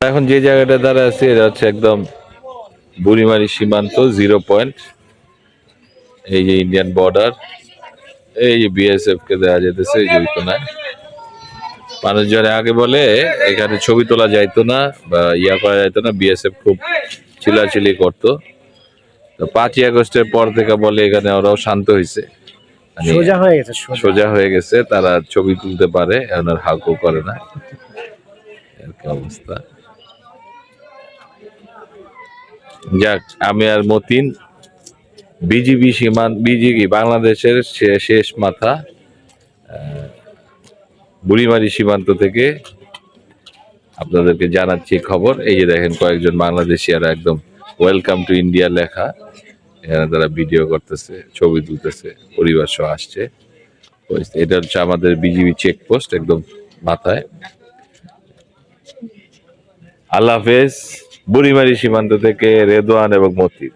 এখন যে জায়গাটা দ্বারা আছে এটা হচ্ছে একদম বুড়িমারি সীমান্ত জিরো পয়েন্ট এই যে ইন্ডিয়ান বর্ডার এই যে বিএসএফ কে দেওয়া যেতেছে এই ওই আগে বলে এখানে ছবি তোলা যাইতো না বা ইয়া করা যাইতো না বিএসএফ খুব চিলাচিলি করতো। তো পাঁচই আগস্টের পর থেকে বলে এখানে ওরাও শান্ত হয়েছে মানে সোজা হয়ে গেছে সোজা। হয়ে গেছে তারা ছবি তুলতে পারে আর হাউকো করে না। এরকম অবস্থা। যাক, আমি আর মতিন বিজিবি সীমান বিজিবি বাংলাদেশের শেষ মাথা বুড়িমারি সীমান্ত থেকে আপনাদেরকে জানাচ্ছি খবর। এই যে দেখেন কয়েকজন বাংলাদেশি আর একদম ওয়েলকাম টু ইন্ডিয়া লেখা। এখানে তারা ভিডিও করতেছে, ছবি তুলতেছে, পরিবার সহ আসছে। এটা হচ্ছে আমাদের বিজিবি চেকপোস্ট একদম মাথায়। আল্লাহ হাফেজ। বুড়িমারি সীমান্ত থেকে রেদোয়ান এবং মতিন।